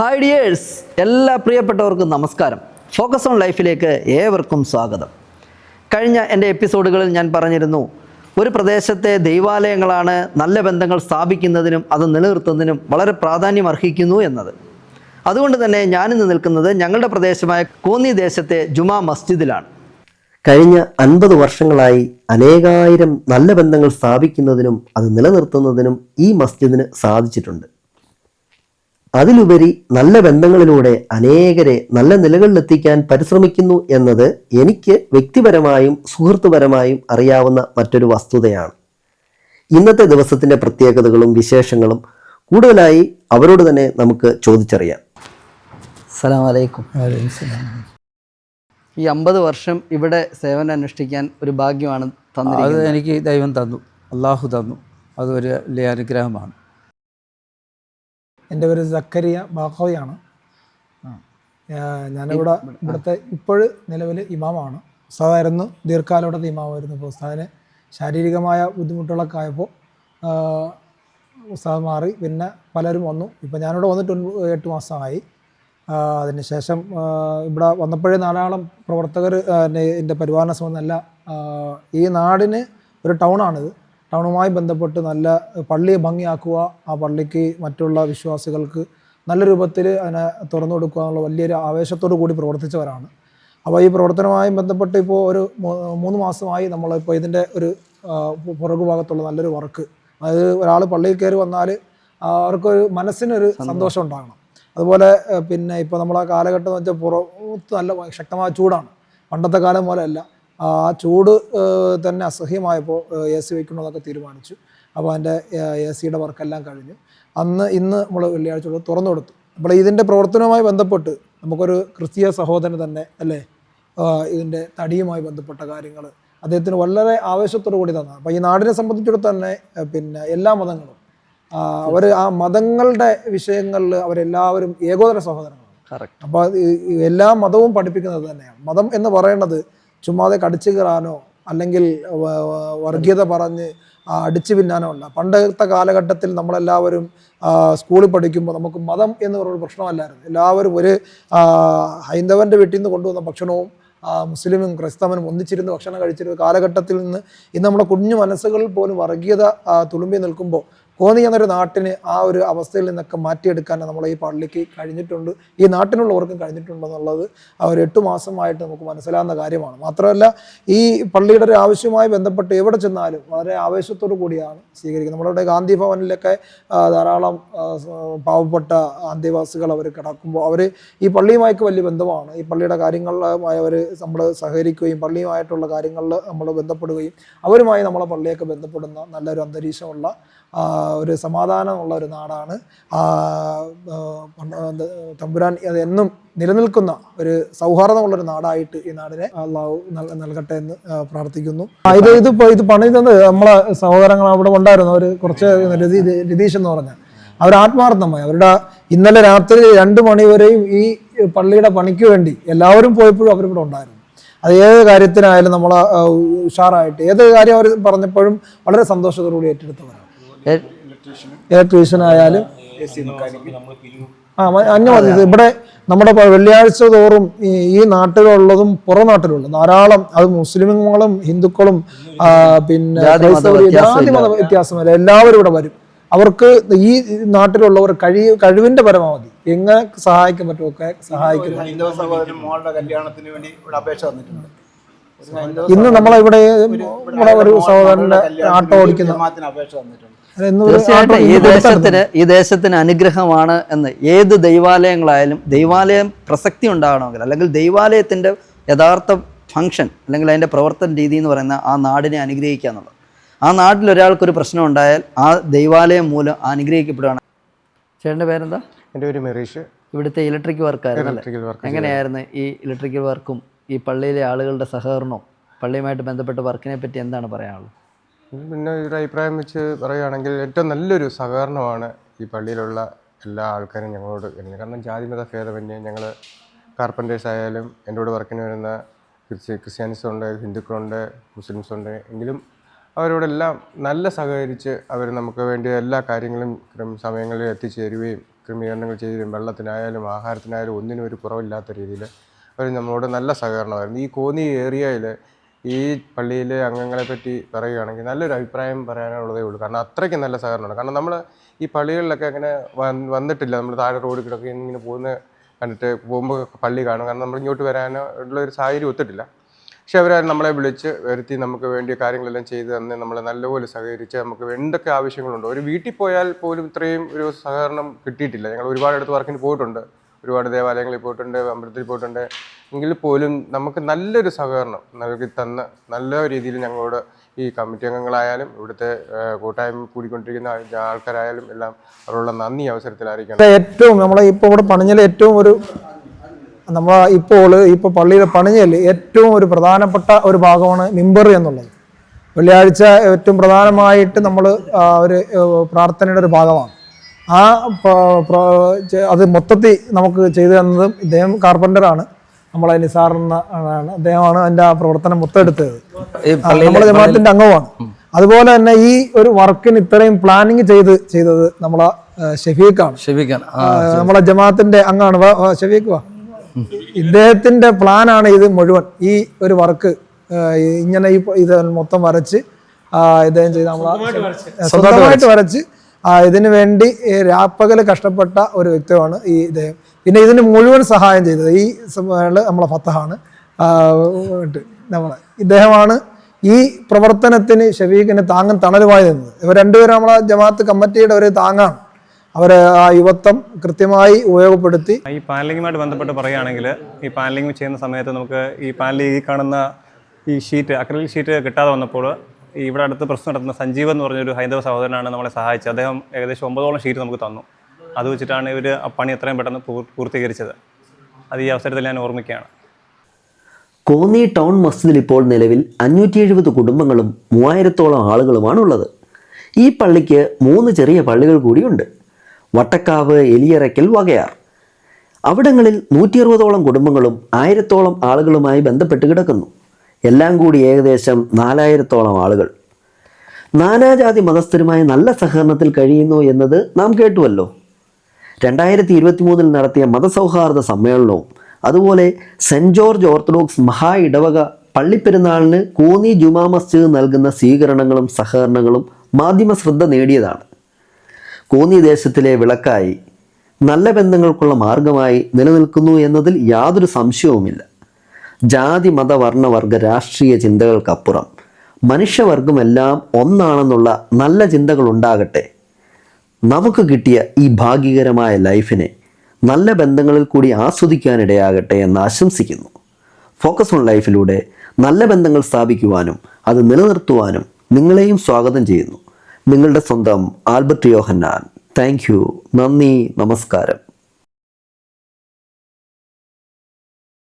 Hi dears എല്ലാ പ്രിയപ്പെട്ടവർക്കും നമസ്കാരം. ഫോക്കസ് ഓൺ ലൈഫിലേക്ക് ഏവർക്കും സ്വാഗതം. കഴിഞ്ഞ എന്റെ എപ്പിസോഡുകളിൽ ഞാൻ പറഞ്ഞിരുന്നു ഒരു പ്രദേശത്തെ ദൈവാലയങ്ങളാണ് നല്ല ബന്ധങ്ങൾ സ്ഥാപിക്കുന്നതിനും അത് നിലനിർത്തുന്നതിനും വളരെ പ്രാധാന്യം അർഹിക്കുന്നു എന്നത്. അതുകൊണ്ട് തന്നെ ഞാനിന്ന് നിൽക്കുന്നത് ഞങ്ങളുടെ പ്രദേശമായ കോന്നി ദേശത്തെ ജുമാ മസ്ജിദിലാണ്. കഴിഞ്ഞ അൻപത് വർഷങ്ങളായി അനേകായിരം നല്ല ബന്ധങ്ങൾ സ്ഥാപിക്കുന്നതിനും അത് നിലനിർത്തുന്നതിനും ഈ മസ്ജിദിന് സാധിച്ചിട്ടുണ്ട്. അതിലുപരി നല്ല ബന്ധങ്ങളിലൂടെ അനേകരെ നല്ല നിലകളിലെത്തിക്കാൻ പരിശ്രമിക്കുന്നു എന്നത് എനിക്ക് വ്യക്തിപരമായും സുഹൃത്തുപരമായും അറിയാവുന്ന മറ്റൊരു വസ്തുതയാണ്. ഇന്നത്തെ ദിവസത്തിന്റെ പ്രത്യേകതകളും വിശേഷങ്ങളും കൂടുതലായി അവരോട് തന്നെ നമുക്ക് ചോദിച്ചറിയാം. അലൈക്കും. ഈ അമ്പത് വർഷം ഇവിടെ സേവനം അനുഷ്ഠിക്കാൻ ഒരു ഭാഗ്യമാണ് അത് തന്നിരിക്കുന്നത് എനിക്ക് ദൈവം തന്നു. അള്ളാഹു തന്നു. അതൊരു വലിയ അനുഗ്രഹമാണ്. എന്റെ പേര് സക്കരിയ ബാഹോയാണ് ഞാനിവിടെ ഇവിടുത്തെ ഇപ്പോഴ് നിലവിൽ ഇമാമാണ്. ഉസ്താദായിരുന്നു ദീർഘകാലോടത്തെ ഇമാമായിരുന്നു ഇപ്പോൾ ഉസ്താദിന്. ശാരീരികമായ ബുദ്ധിമുട്ടുകളൊക്കെ ആയപ്പോൾ ഉസ്താദ് മാറി. പിന്നെ പലരും വന്നു. ഇപ്പം ഞാനിവിടെ വന്നിട്ട് ഒൻപത് എട്ട് മാസമായി. അതിനുശേഷം ഇവിടെ വന്നപ്പോഴേ ധാരാളം പ്രവർത്തകർ എന്റെ പരിപാലന സംബന്ധമല്ല ഈ നാടിന് ഒരു ടൗണാണിത്. ടൗണുമായി ബന്ധപ്പെട്ട് നല്ല പള്ളിയെ ഭംഗിയാക്കുക ആ പള്ളിക്ക് മറ്റുള്ള വിശ്വാസികൾക്ക് നല്ല രൂപത്തിൽ അതിനെ തുറന്നു കൊടുക്കുക എന്നുള്ള വലിയൊരു ആവേശത്തോടു കൂടി പ്രവർത്തിച്ചവരാണ്. അപ്പോൾ ഈ പ്രവർത്തനവുമായി ബന്ധപ്പെട്ട് ഇപ്പോൾ ഒരു മൂന്ന് മാസമായി നമ്മളിപ്പോൾ ഇതിന്റെ ഒരു പുറകു ഭാഗത്തുള്ള നല്ലൊരു വർക്ക്. അതായത് ഒരാൾ പള്ളിയിൽ കയറി വന്നാൽ അവർക്കൊരു മനസ്സിനൊരു സന്തോഷം. ഉണ്ടാകണം. അതുപോലെ പിന്നെ ഇപ്പോൾ നമ്മളെ കാലഘട്ടം എന്ന് വെച്ചാൽ പുറത്ത് നല്ല ശക്തമായ ചൂടാണ്. പണ്ടത്തെ കാലം പോലെയല്ല. ആ ചൂട് തന്നെ അസഹ്യമായപ്പോൾ എ സി വയ്ക്കണമെന്നൊക്കെ തീരുമാനിച്ചു. അപ്പോൾ അതിന്റെ എ സിയുടെ വർക്കെല്ലാം കഴിഞ്ഞു. അന്ന് ഇന്ന് നമ്മൾ വെള്ളിയാഴ്ച തുറന്നു കൊടുത്തു. അപ്പോൾ ഇതിന്റെ പ്രവർത്തനവുമായി ബന്ധപ്പെട്ട് നമുക്കൊരു ക്രിസ്തീയ സഹോദരൻ തന്നെ അല്ലേ? ഇതിന്റെ തടിയുമായി ബന്ധപ്പെട്ട കാര്യങ്ങൾ അദ്ദേഹത്തിന് വളരെ ആവേശത്തോടു കൂടി തന്നെ അപ്പോൾ ഈ നാടിനെ സംബന്ധിച്ചിടത്തോളം തന്നെ പിന്നെ എല്ലാ മതങ്ങളും അവർ ആ മതങ്ങളുടെ വിഷയങ്ങളിൽ അവരെല്ലാവരും ഏകോദര സഹോദരങ്ങളാണ്. അപ്പോൾ എല്ലാ മതവും പഠിപ്പിക്കുന്നത് തന്നെയാണ്. മതം എന്ന് പറയുന്നത് ചുമ്മാതെ കടിച്ചു കയറാനോ അല്ലെങ്കിൽ വർഗീയത പറഞ്ഞ് അടിച്ചു പിന്നാനോ അല്ല. പണ്ടത്തെ കാലഘട്ടത്തിൽ നമ്മളെല്ലാവരും സ്കൂളിൽ പഠിക്കുമ്പോൾ നമുക്ക് മതം എന്ന് പറഞ്ഞൊരു പ്രശ്നമല്ലായിരുന്നു. എല്ലാവരും ഒരു ഹൈന്ദവന്റെ വീട്ടിൽ നിന്ന് കൊണ്ടുവന്ന ഭക്ഷണവും മുസ്ലിമും ക്രൈസ്തവനും ഒന്നിച്ചിരുന്ന് ഭക്ഷണം കഴിച്ചിരുന്ന കാലഘട്ടത്തിൽ നിന്ന് ഇന്ന് നമ്മുടെ കുഞ്ഞു മനസ്സുകളിൽ പോലും വർഗീയത തുളുമ്പി നിൽക്കുമ്പോൾ കോന്നി എന്നൊരു നാട്ടിന് ആ ഒരു അവസ്ഥയിൽ നിന്നൊക്കെ മാറ്റിയെടുക്കാൻ നമ്മൾ ഈ പള്ളിക്ക് കഴിഞ്ഞിട്ടുണ്ട്. ഈ നാട്ടിനുള്ളവർക്കും കഴിഞ്ഞിട്ടുണ്ടെന്നുള്ളത് ആ ഒരു എട്ട് മാസമായിട്ട് നമുക്ക് മനസ്സിലാകുന്ന കാര്യമാണ്. മാത്രമല്ല ഈ പള്ളിയുടെ ഒരു ആവശ്യവുമായി ബന്ധപ്പെട്ട് എവിടെ ചെന്നാലും വളരെ ആവേശത്തോടു കൂടിയാണ് സ്വീകരിക്കുന്നത്. നമ്മളുടെ ഗാന്ധി ഭവനിലൊക്കെ ധാരാളം പാവപ്പെട്ട ആദിവാസികൾ അവർ കിടക്കുമ്പോൾ അവർ ഈ പള്ളിയുമായിട്ട് വലിയ ബന്ധമാണ്. ഈ പള്ളിയുടെ കാര്യങ്ങളുമായി അവർ നമ്മൾ സഹകരിക്കുകയും പള്ളിയുമായിട്ടുള്ള കാര്യങ്ങളിൽ നമ്മൾ ബന്ധപ്പെടുകയും അവരുമായി നമ്മളെ പള്ളിയൊക്കെ ബന്ധപ്പെടുന്ന നല്ലൊരു അന്തരീക്ഷമുള്ള ഒരു സമാധാനമുള്ള ഒരു നാടാണ്. തമ്പുരാൻ അത് എന്നും നിലനിൽക്കുന്ന ഒരു സൗഹാർദ്ദമുള്ളൊരു നാടായിട്ട് ഈ നാടിനെ അള്ളാഹു നൽ- നൽകട്ടെ എന്ന് പ്രാർത്ഥിക്കുന്നു. ഇത് ഇത് ഇത് പണിതത് നമ്മളെ സഹോദരങ്ങൾ അവിടെ ഉണ്ടായിരുന്നു. അവർ കുറച്ച് രതി- രതീഷ് എന്ന് പറഞ്ഞ. അവർ ആത്മാർത്ഥമായി. അവരുടെ ഇന്നലെ രാത്രി രണ്ട് മണി വരെയും ഈ പള്ളിയുടെ പണിക്ക് വേണ്ടി എല്ലാവരും പോയപ്പോഴും അവരിവിടെ ഉണ്ടായിരുന്നു. അത് ഏത് കാര്യത്തിനായാലും നമ്മൾ ഉഷാറായിട്ട് ഏത് കാര്യം അവർ പറഞ്ഞപ്പോഴും വളരെ സന്തോഷത്തോടുകൂടി ഏറ്റെടുത്തവരാണ്. ഇലക്ട്രീഷ്യൻ ആയാലും ആ അന്യ ഇവിടെ നമ്മുടെ വെള്ളിയാഴ്ച തോറും ഈ നാട്ടിലുള്ളതും പുറം നാട്ടിലുള്ളതും ധാരാളം അത് മുസ്ലിമുകളും ഹിന്ദുക്കളും പിന്നെ ജാതി മത വ്യത്യാസമില്ല. എല്ലാവരും ഇവിടെ വരും. അവർക്ക് ഈ നാട്ടിലുള്ളവർ കഴി കഴിവിന്റെ പരമാവധി. എങ്ങനെ സഹായിക്കാൻ പറ്റുമൊക്കെ സഹായിക്കുന്നു ഹൈന്ദവ സഹോദരൻ മോളുടെ കല്യാണത്തിന് വേണ്ടി ഇവിടെ അപേക്ഷ തന്നിട്ടുണ്ട്. ഇന്ന് നമ്മളിവിടെ ഇവിടെ ഒരു സഹോദരന്റെ ആട്ടോ ഓടിക്കുന്ന തീർച്ചയായിട്ടും ഈ ദേശത്തിന് ഈ ദേശത്തിന് അനുഗ്രഹമാണ് എന്ന് ഏത് ദൈവാലയങ്ങളായാലും ദൈവാലയം പ്രസക്തി ഉണ്ടാകണമെങ്കിൽ അല്ലെങ്കിൽ ദൈവാലയത്തിന്റെ യഥാർത്ഥ ഫങ്ഷൻ അല്ലെങ്കിൽ അതിന്റെ പ്രവർത്തന രീതി എന്ന് പറയുന്ന ആ നാടിനെ അനുഗ്രഹിക്കുക എന്നുള്ളത്. ആ നാട്ടിൽ ഒരാൾക്കൊരു പ്രശ്നം ഉണ്ടായാൽ ആ ദൈവാലയം മൂലം അനുഗ്രഹിക്കപ്പെടുകയാണ്. ചേട്ടന്റെ പേരെന്താ? എന്റെ പേര് മെറീഷ്. ഇവിടുത്തെ ഇലക്ട്രിക് വർക്കായിരുന്നു എങ്ങനെയായിരുന്നു ഈ ഇലക്ട്രിക്കൽ വർക്കും ഈ പള്ളിയിലെ ആളുകളുടെ സഹകരണവും പള്ളിയുമായിട്ട് ബന്ധപ്പെട്ട വർക്കിനെ പറ്റി എന്താണ് പറയാനുള്ളത്? പിന്നെ ഒരു അഭിപ്രായം വെച്ച് പറയുകയാണെങ്കിൽ ഏറ്റവും നല്ലൊരു സഹകരണമാണ് ഈ പള്ളിയിലുള്ള എല്ലാ ആൾക്കാരും ഞങ്ങളോട് വരുന്നത്. കാരണം ജാതിമത ഭേദമന്യേ ഞങ്ങൾ കാർപ്പന്റേഴ്സ് ആയാലും എന്റെ കൂടെ വർക്കിന് വരുന്ന ക്രിസ്ത്യ ക്രിസ്ത്യാനിസ് ഉണ്ട് ഹിന്ദുക്കളുണ്ട് മുസ്ലിംസ് ഉണ്ട് എങ്കിലും അവരോടെല്ലാം നല്ല സഹകരിച്ച് അവർ നമുക്ക് വേണ്ടിയ എല്ലാ കാര്യങ്ങളും സമയങ്ങളിൽ എത്തിച്ചേരുകയും ക്രമീകരണങ്ങൾ ചെയ്യുകയും വെള്ളത്തിനായാലും ആഹാരത്തിനായാലും ഒന്നിനും ഒരു കുറവില്ലാത്ത രീതിയിൽ അവർ നമ്മളോട് നല്ല സഹകരണമായിരുന്നു. ഈ കോന്നി ഏരിയയിൽ ഈ പള്ളിയിലെ അംഗങ്ങളെ പറ്റി പറയുകയാണെങ്കിൽ നല്ലൊരു അഭിപ്രായം പറയാനുള്ളതേ ഉള്ളൂ. കാരണം അത്രയ്ക്ക് നല്ല സഹകരണമാണ്. കാരണം നമ്മൾ ഈ പള്ളികളിലൊക്കെ അങ്ങനെ വന്നിട്ടില്ല. നമ്മൾ താഴെ റോഡ് കിടക്കെ ഇങ്ങനെ പോകുന്ന കണ്ടിട്ട് പോകുമ്പോൾ പള്ളി കാണും. കാരണം നമ്മൾ ഇങ്ങോട്ട് വരാനോ ഉള്ള ഒരു സാഹചര്യം ഒത്തിട്ടില്ല. പക്ഷെ അവർ നമ്മളെ വിളിച്ച് വരുത്തി നമുക്ക് വേണ്ടിയ കാര്യങ്ങളെല്ലാം ചെയ്ത് തന്ന് നമ്മളെ നല്ലപോലെ സഹകരിച്ച് നമുക്ക് എന്തൊക്കെ ആവശ്യങ്ങളുണ്ടോ. ഒരു വീട്ടിൽ പോയാൽ പോലും ഇത്രയും ഒരു സഹകരണം കിട്ടിയിട്ടില്ല. ഞങ്ങൾ ഒരുപാട് അടുത്ത് വർക്കിന് പോയിട്ടുണ്ട്. ഒരുപാട് ദേവാലയങ്ങളിൽ പോയിട്ടുണ്ട് അമ്പലത്തിൽ പോയിട്ടുണ്ട്. എങ്കിൽ പോലും നമുക്ക് നല്ലൊരു സഹകരണം നൽകി തന്ന നല്ല രീതിയിൽ ഞങ്ങളോട് ഈ കമ്മിറ്റി അംഗങ്ങളായാലും ഇവിടുത്തെ കൂട്ടായ്മ കൂടിക്കൊണ്ടിരിക്കുന്ന ആൾക്കാരായാലും എല്ലാം അവരുള്ള നന്ദി അവസരത്തിൽ ഏറ്റവും നമ്മളെ ഇപ്പോൾ ഇവിടെ പണിഞ്ഞൽ ഏറ്റവും ഒരു നമ്മൾ ഇപ്പോൾ ഇപ്പോൾ പള്ളിയിലെ പണിഞ്ഞൽ ഏറ്റവും ഒരു പ്രധാനപ്പെട്ട ഒരു ഭാഗമാണ് മിമ്പർ എന്നുള്ളത്. വെള്ളിയാഴ്ച ഏറ്റവും പ്രധാനമായിട്ട് നമ്മൾ ഒരു പ്രാർത്ഥനയുടെ ഒരു ഭാഗമാണ്. ആ അത് മൊത്തത്തിൽ നമുക്ക് ചെയ്തു തന്നതും ഇദ്ദേഹം കാർപ്പന്ററാണ്. നമ്മളെ നിസാർ എന്ന ആളാണ്. അദ്ദേഹമാണ് അതിന്റെ ആ പ്രവർത്തനം മൊത്തം എടുത്തത്. നമ്മുടെ ജമാഅത്തിന്റെ അംഗമാണ്. അതുപോലെ തന്നെ ഈ ഒരു വർക്കിന് ഇത്രയും പ്ലാനിങ് ചെയ്ത് ചെയ്തത് നമ്മളെ ഷെഫീഖാണ്. ഷെഫീഖാണ്. നമ്മളെ ജമാഅത്തിന്റെ അംഗമാണ്. ഷഫീഖ് വാ, ഇദ്ദേഹത്തിന്റെ പ്ലാനാണ് ഇത് മുഴുവൻ. ഈ ഒരു വർക്ക് ഇങ്ങനെ ഈ ഇത് മൊത്തം വരച്ച് ആ, ഇദ്ദേഹം ചെയ്ത് നമ്മളെ സ്വന്തമായിട്ട് വരച്ച്. ഇതിനു വേണ്ടി രാപ്പകൽ കഷ്ടപ്പെട്ട ഒരു വ്യക്തിയാണ് ഈ ഇദ്ദേഹം. പിന്നെ ഇതിന് മുഴുവൻ സഹായം ചെയ്തത് ഈ നമ്മളെ ഫത്തഹാണ്. നമ്മളെ ഇദ്ദേഹമാണ് ഈ പ്രവർത്തനത്തിന് ഷഫീഖിന് താങ്ങും തണലുമായി നിന്നത്. ഇവർ രണ്ടുപേരും നമ്മളെ ജമാഅത്ത് കമ്മിറ്റിയുടെ ഒരു താങ്ങാണ്. അവർ ആ യുവത്വം കൃത്യമായി ഉപയോഗപ്പെടുത്തി. ഈ പാനലിങ്ങുമായിട്ട് ബന്ധപ്പെട്ട് പറയുകയാണെങ്കിൽ ഈ പാനലിംഗ് ചെയ്യുന്ന സമയത്ത് നമുക്ക് ഈ പാനലിംഗ് ഈ കാണുന്ന ഈ ഷീറ്റ് അക്രലിക് ഷീറ്റ് കിട്ടാതെ വന്നപ്പോൾ ഇവിടെ അടുത്ത് പ്രശ്നം നടത്തുന്ന സഞ്ജീവ് എന്ന് പറഞ്ഞൊരു ഹൈന്ദവ സഹോദരനാണ് നമ്മളെ സഹായിച്ചത്. അദ്ദേഹം ഏകദേശം ഒമ്പതോളം ഷീറ്റ് നമുക്ക് തന്നു. അത് വെച്ചിട്ടാണ് ഇവർ ആ പണി എത്രയും പെട്ടെന്ന് പൂർ- പൂർത്തീകരിച്ചത്. അത് ഈ അവസരത്തിൽ ഞാൻ ഓർമ്മിക്കുകയാണ്. കോന്നി ടൗൺ മസ്ജിദിൽ ഇപ്പോൾ നിലവിൽ അഞ്ഞൂറ്റി എഴുപത് കുടുംബങ്ങളും മൂവായിരത്തോളം ആളുകളുമാണ് ഉള്ളത് ഈ പള്ളിക്ക് മൂന്ന് ചെറിയ പള്ളികൾ കൂടിയുണ്ട്. വട്ടക്കാവ് എലിയറയ്ക്കൽ വകയാർ. അവിടങ്ങളിൽ നൂറ്റി അറുപതോളം കുടുംബങ്ങളും ആയിരത്തോളം ആളുകളുമായി ബന്ധപ്പെട്ട് കിടക്കുന്നു. എല്ലാം കൂടി ഏകദേശം നാലായിരത്തോളം ആളുകൾ. നാനാജാതി മതസ്ഥരുമായി നല്ല സഹകരണത്തിൽ കഴിയുന്നു എന്നത് നാം കേട്ടുവല്ലോ. രണ്ടായിരത്തി ഇരുപത്തി മൂന്നിൽ നടത്തിയ മതസൗഹാർദ്ദ സമ്മേളനവും അതുപോലെ സെന്റ് ജോർജ് ഓർത്തഡോക്സ് മഹാ ഇടവക പള്ളിപ്പെരുന്നാളിന് കോന്നി ജുമാ മസ്ജിദ് നൽകുന്ന സ്വീകരണങ്ങളും സഹകരണങ്ങളും മാധ്യമ ശ്രദ്ധ നേടിയതാണ്. കോന്നി ദേശത്തിലെ വിളക്കായി നല്ല ബന്ധങ്ങൾക്കുള്ള മാർഗമായി നിലനിൽക്കുന്നു എന്നതിൽ യാതൊരു സംശയവുമില്ല. ജാതി മത വർണ രാഷ്ട്രീയ ചിന്തകൾക്കപ്പുറം. മനുഷ്യവർഗമെല്ലാം ഒന്നാണെന്നുള്ള നല്ല ചിന്തകൾ ഉണ്ടാകട്ടെ നമുക്ക് കിട്ടിയ ഈ ഭാഗ്യകരമായ ലൈഫിനെ നല്ല ബന്ധങ്ങളിൽ കൂടി ആസ്വദിക്കാനിടയാകട്ടെ എന്ന് ആശംസിക്കുന്നു. ഫോക്കസ് ഓൺ ലൈഫിലൂടെ നല്ല ബന്ധങ്ങൾ സ്ഥാപിക്കുവാനും അത് നിലനിർത്തുവാനും നിങ്ങളെയും സ്വാഗതം ചെയ്യുന്നു. നിങ്ങളുടെ സ്വന്തം ആൽബർട്ട് യോഹന്നാൻ. Thank you. നന്ദി. നമസ്കാരം.